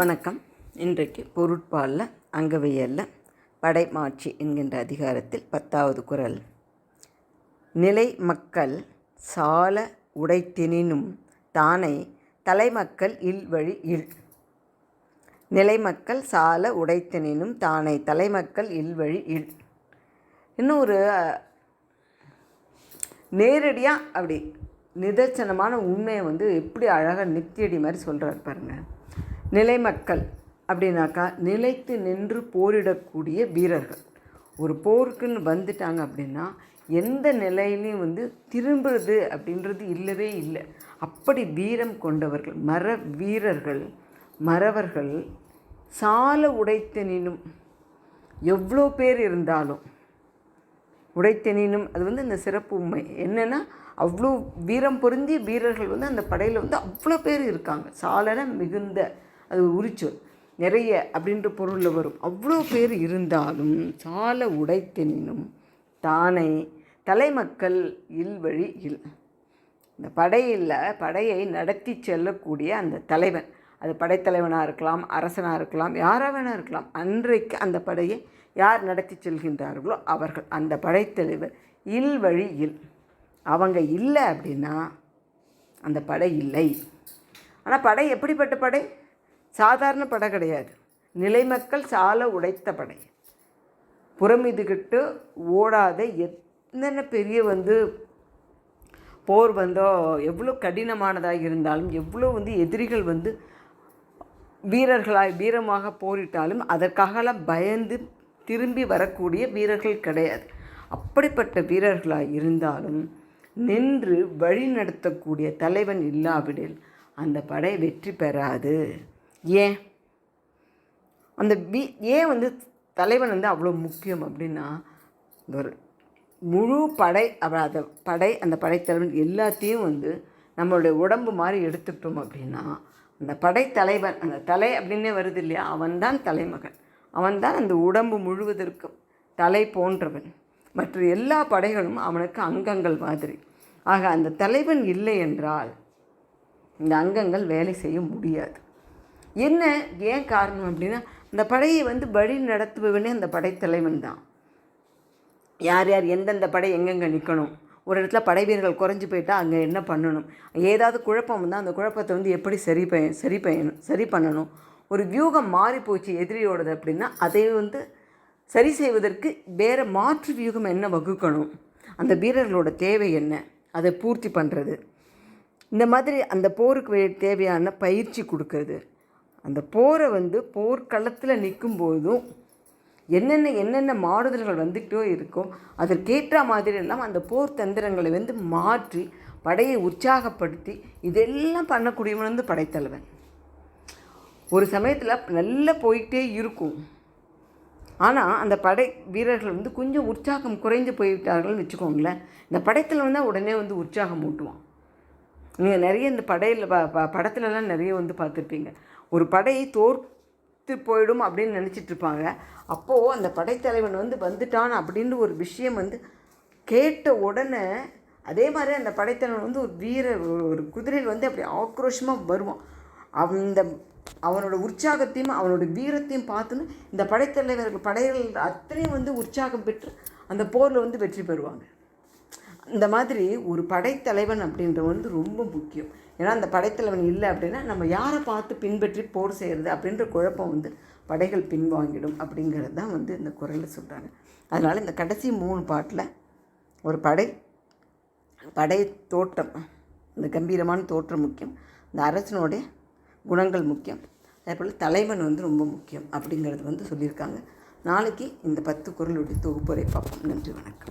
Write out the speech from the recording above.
வணக்கம். இன்றைக்கு பொருட்பாலில் அங்கவியலில் படைமாட்சி என்கின்ற அதிகாரத்தில் பத்தாவது குரல். நிலை மக்கள் சால உடைத்தெனினும் தானே தலைமக்கள் இல்வழி இல். நிலைமக்கள் சால உடைத்தெனினும் தானே தலைமக்கள் இல்வழி இல். இன்னும் ஒரு நேரடியாக அப்படி நிதர்சனமான உண்மையை வந்து எப்படி அழகாக நித்தியடி மாதிரி சொல்கிறார் பாருங்கள் நிலைமக்கள் அப்படின்னாக்கா நிலைத்து நின்று போரிடக்கூடிய வீரர்கள். ஒரு போருக்குன்னு வந்துட்டாங்க அப்படின்னா எந்த நிலையிலையும் வந்து திரும்புறது அப்படின்றது இல்லவே இல்லை. அப்படி வீரம் கொண்டவர்கள் மர வீரர்கள் மறவர்கள் சால உடைத்தனினும் எவ்வளோ பேர் இருந்தாலும் உடைத்தெனினும் அது வந்து இந்த சிறப்பு உண்மை. என்னென்னா அவ்வளோ வீரம் பொருந்திய வீரர்கள் வந்து அந்த படையில் வந்து அவ்வளோ பேர் இருக்காங்க. சாலன மிகுந்த அது ஒரு உரிச்சொல். நிறைய அப்படின்ற பொருளில் வரும். அவ்வளோ பேர் இருந்தாலும் சால உடைத்தெனினும் தானே தலைமக்கள் இல்வழி இல். இந்த படையில் படையை நடத்தி செல்லக்கூடிய அந்த தலைவன். அது படைத்தலைவனாக இருக்கலாம் அரசனாக இருக்கலாம் யாராக வேணா இருக்கலாம். அன்றைக்கு அந்த படையை யார் நடத்தி செல்கின்றார்களோ அவர்கள். அந்த படைத்தலைவர் இல் வழி இல். அவங்க இல்லை அப்படின்னா அந்த படை இல்லை. ஆனால் படை எப்படிப்பட்ட படை? சாதாரண படை கிடையாது. நிலைமக்கள் சால உடைத்த படை. புறம் இதுகிட்டு ஓடாத என்னென்ன பெரிய வந்து போர் வந்தோ எவ்வளோ கடினமானதாக இருந்தாலும் எவ்வளோ வந்து எதிரிகள் வந்து வீரர்களாய் வீரமாக போரிட்டாலும் அதற்காகலாம் பயந்து திரும்பி வரக்கூடிய வீரர்கள் கிடையாது. அப்படிப்பட்ட வீரர்களாக இருந்தாலும் நின்று வழி நடத்தக்கூடிய தலைவன் இல்லாவிடில் அந்த படை வெற்றி பெறாது. ஏன்? அந்த பி ஏன் வந்து தலைவன் வந்து அவ்வளோ முக்கியம் அப்படின்னா ஒரு முழு படை அப்புறம் அந்த படை அந்த படைத்தலைவன் எல்லாத்தையும் வந்து நம்மளுடைய உடம்பு மாதிரி எடுத்துட்டோம் அப்படின்னா அந்த படைத்தலைவன் அந்த தலை அப்படின்னே வருது இல்லையா? அவன்தான் தலைமகன். அவன்தான் அந்த உடம்பு முழுவதற்கும் தலை போன்றவன். மற்ற எல்லா படைகளும் அவனுக்கு அங்கங்கள் மாதிரி. ஆக அந்த தலைவன் இல்லை என்றால் இந்த அங்கங்கள் வேலை செய்ய முடியாது. என்ன ஏன் காரணம் அப்படின்னா இந்த படையை வந்து வழி நடத்துபவனே அந்த படைத்தலைவன் தான். யார் யார் எந்தெந்த படை எங்கெங்கே நிற்கணும் ஒரு இடத்துல படை வீரர்கள் குறைஞ்சி போயிட்டால் அங்கே என்ன பண்ணணும்? ஏதாவது குழப்பம் வந்தால் அந்த குழப்பத்தை வந்து எப்படி சரி பய சரி பயணும் சரி பண்ணணும்? ஒரு வியூகம் மாறி போச்சு எதிரியோடது அப்படின்னா அதை வந்து சரி செய்வதற்கு வேறு மாற்று வியூகம் என்ன வகுக்கணும்? அந்த வீரர்களோட தேவை என்ன? அதை பூர்த்தி பண்ணுறது இந்த மாதிரி அந்த போருக்கு தேவையான பயிற்சி கொடுக்கறது. அந்த போரை வந்து போர்க்களத்தில் நிற்கும் போதும் என்னென்ன என்னென்ன மாறுதல்கள் வந்துக்கிட்டோ இருக்கோ அதற்கேற்ற மாதிரி எல்லாம் அந்த போர் தந்திரங்களை வந்து மாற்றி படையை உற்சாகப்படுத்தி இதெல்லாம் பண்ணக்கூடியவன் வந்து படைத்தலைவன். ஒரு சமயத்தில் நல்லா போயிட்டே இருக்கும். ஆனால் அந்த படை வீரர்கள் வந்து கொஞ்சம் உற்சாகம் குறைந்து போய்விட்டார்கள்னு வச்சுக்கோங்களேன். இந்த படத்தில் வந்து உடனே வந்து உற்சாகம் ஊட்டுவான். நீங்கள் நிறைய இந்த படையில் ப படத்துலலாம் நிறைய வந்து பார்த்துருப்பீங்க. ஒரு படையை தோற்று போயிடும் அப்படின்னு நினச்சிட்டு இருப்பாங்க அப்போது அந்த படைத்தலைவன் வந்து வந்துட்டான் அப்படின்னு ஒரு விஷயம் வந்து கேட்ட உடனே அதே மாதிரி அந்த படைத்தலைவன் வந்து ஒரு வீரர் ஒரு- குதிரையில் வந்து அப்படி ஆக்ரோஷமாக வருவான். அந்த அவனோட உற்சாகத்தையும் அவனோட வீரத்தையும் பார்த்துன்னு இந்த படைத்தலைவர்கள் படைகள் அத்தனையும் வந்து உற்சாகம் பெற்று அந்த போரில் வந்து வெற்றி பெறுவாங்க. இந்த மாதிரி ஒரு படைத்தலைவன் அப்படின்றது வந்து ரொம்ப முக்கியம். ஏன்னா அந்த படைத்தலைவன் இல்லை அப்படின்னா நம்ம யாரை பார்த்து பின்பற்றி போர் செய்கிறது அப்படின்ற குழப்பம் வந்து படைகள் பின்வாங்கிடும் அப்படிங்கிறது தான் வந்து இந்த குரலில் சொல்கிறாங்க அதனால் இந்த கடைசி மூணு பாட்டில் ஒரு படை படை தோட்டம் இந்த கம்பீரமான தோற்றம் முக்கியம். இந்த அரசனுடைய குணங்கள் முக்கியம். அதே போல் தலைவன் வந்து ரொம்ப முக்கியம் அப்படிங்கிறது வந்து சொல்லியிருக்காங்க. நாளைக்கு இந்த பத்து குரலுடைய தொகுப்புரை பார்ப்போம். நன்றி வணக்கம்.